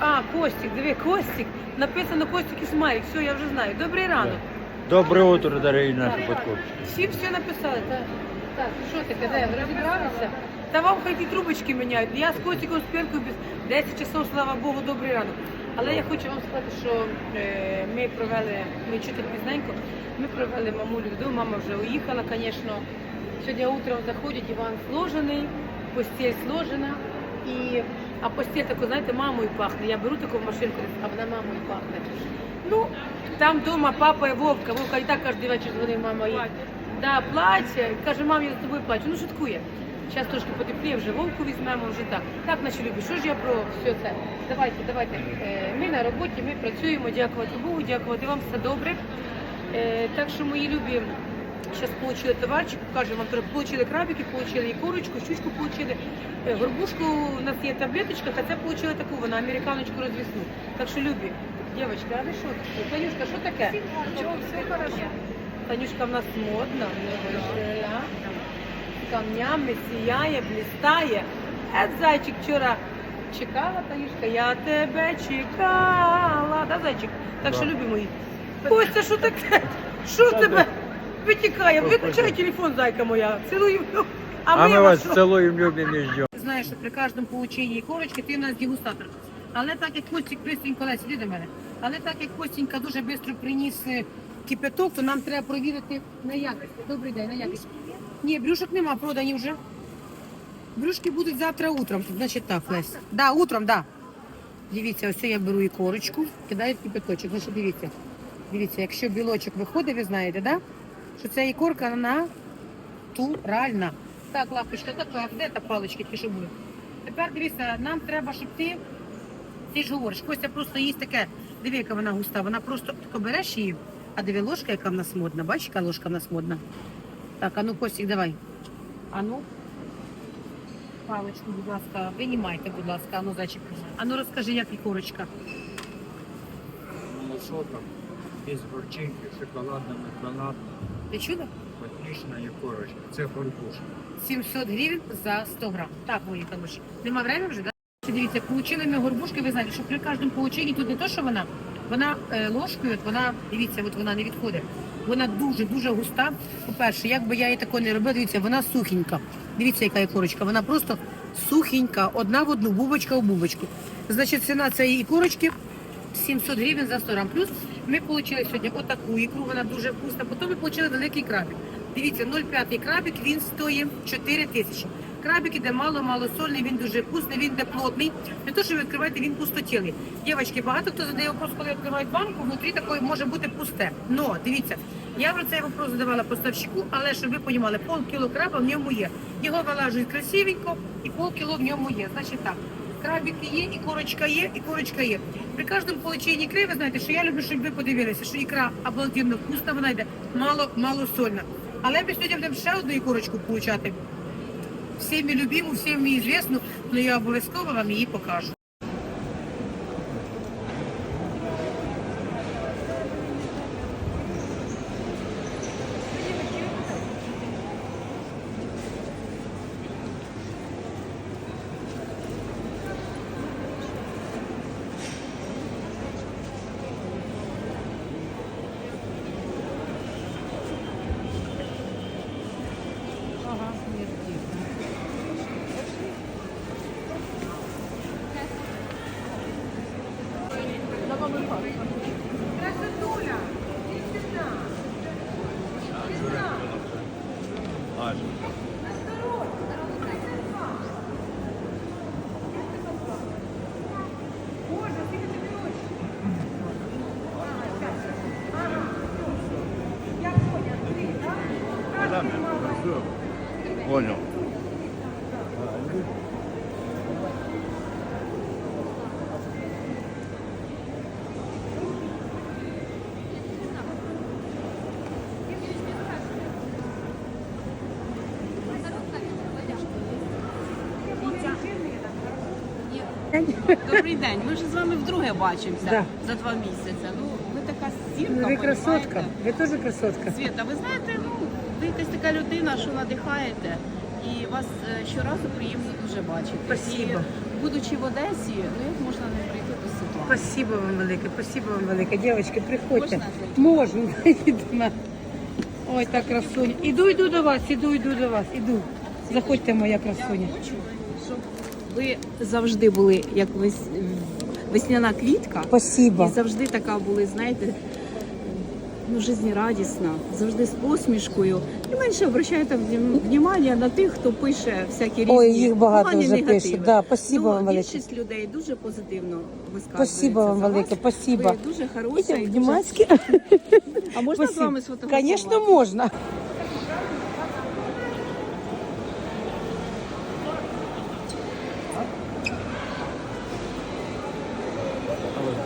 А, Костік, диви, Костік. Написано Костік і Смайлик. Все, я вже знаю. Добрий ранок. Доброе утро, дорогие наши подкупщики. Всі все написали. Так, так що таке, де, розібралися? Та вам хай ті трубочки міняють. Я з Костіком Пенкою без 10 часов, слава Богу, добрий ранок. Але я хочу вам сказати, що е, ми провели, ми чути пізненько, ми провели мамулю додому, мама вже уїхала, звісно. Сьогодні утром заходять, Іван сложений, постіль сложена. І, а постіль таку, знаєте, мамою пахне. Я беру таку машинку, а вона мамою пахне. Ну, там вдома папа і Вовка. Вовка і так кожен вечір дзвонив, мама і да, плаче. Каже, мам, я за тобою плачу. Ну, шуткує. Зараз трошки потепліє, вже вовку візьмемо, вже так. Так, наші любі, що ж я про все це? Давайте, давайте. Е, Ми на роботі, ми працюємо, дякувати Богу, дякувати вам, все добре. Е, Так що, мої любі, зараз отримали товарчик, покажемо вам. Получили крабики, получили і курочку, щучку получили. Е, Горбушку у нас є таблеточка, а це таку, вона американочку розвісну. Так що, любі, дівчатка, а ви що таке? Танюшка, що таке? Чого все хорошо? Танюшка в нас модна. З камнями сіяє, блістає. Е, зайчик вчора чекала, Танюшка, я тебе чекала. Да, зайчик? Так що, любі мої. Костя, що таке? Що тебе витікає? Виключай телефон, зайка моя. Цілую. А, А ми вас що? целуем, любим и ждем. Знаєш, що при кожному полученні корочки ти у нас дегустатор. Але так як Костік бистренько, Лесь, іди до мене. Але так як Костінька дуже швидко приніс е, кипяток, то нам треба провірити на якість. Добрий день, на якість. Ні, брюшок нема, продані вже. Брюшки будуть завтра утром. Значить так, Лесь. Да, утром, да. Дивіться, ось я беру і корочку, кидаю в кипяточок. Значить, дивіться. Дивіться, якщо білочок виходить, ви знаєте, да? Що ця ікорка натуральна. Так, лапочка, так, а де та паличка, ті, що? Тепер дивіться, нам треба, щоб ти, ти ж говориш, Костя просто їсть таке, диви, яка вона густа, вона просто тако береш її, а диви ложка, яка в нас модна, бачиш, яка ложка в нас модна? Так, а ну, Костік, давай. А ну, паличку, будь ласка, винімайте, будь ласка, а ну, зайчик. А ну, розкажи, як ікорочка. Ну что там? Без горчинки, шоколадная граната, Ти чула? отличная корочка. Це горбуша. 700 гривень за 100 грам. Так, мої хороші. Нема времени вже, да? Дивіться, получили ми горбушки, ви знаєте, що при кожному полученні тут не то, що вона, вона е, ложкою, от вона, дивіться, от вона не відходить. Вона дуже-дуже густа. По-перше, як би я її такого не робила, дивіться, вона сухенька. Дивіться, яка є корочка. Вона просто сухенька, одна в одну, бубочка в бубочку. Значить, ціна цієї корочки 700 гривень за 100 грам. Плюс ми отримали сьогодні отаку ікру, вона дуже вкусна. Потім ми отримали великий крабик. Дивіться, 0,5 крабик, він стоїть 4 тисячі. Крабик іде мало-мало сольний, він дуже вкусний, він йде плотний. Не то, що ви відкриваєте, він пустотілий. Дівчатки, багато хто задає вопрос, коли відкривають банку, внутрі такої може бути пусте. Но, дивіться, я вже цей вопрос задавала поставщику, але щоб ви розуміли, пол кіло краба в ньому є. Його вилажують красивенько і пол кіло в ньому є. Значить так. Крабики є, і корочка є, і корочка є. При кожному полученні ікри, ви знаєте, що я люблю, щоб ви подивилися, що ікра обалденно вкусна, вона йде мало, мало сольна. Але ми сьогодні будемо ще одну ікорочку получати. Всім любиму, всім звісну, але я обов'язково вам її покажу. Понял. Добрий день. Ми вже з вами вдруге бачимося Да. за два місяці. Ну, ви така зірка, Ви красотка, ви теж красотка. Світа, ви знаєте, ну, ви якась така людина, що надихаєте. І вас е, щоразу приємно дуже бачити. Спасибо. І будучи в Одесі, ну як можна не прийти до Спасибо вам велике, спасибо вам велике. Дівчатки, приходьте. Можна Можна. Ой, так красуня. Іду, йду до вас, іду, йду до вас, іду. Заходьте, моя красуня. Ви завжди були як весняна квітка. Спасибо. І завжди така були, знаєте, ну, жизнерадісна, завжди з посмішкою. І менше обращаєте внимання на тих, хто пише всякі різні Ой, їх багато вже пише. Да, спасибо ну, вам велике. більшість людей дуже позитивно висказується. Спасибо вам велике, спасибо. Ви дуже хороша. і Ідемо дуже- А можна з вами сфотографувати? Звісно, можна. Hello,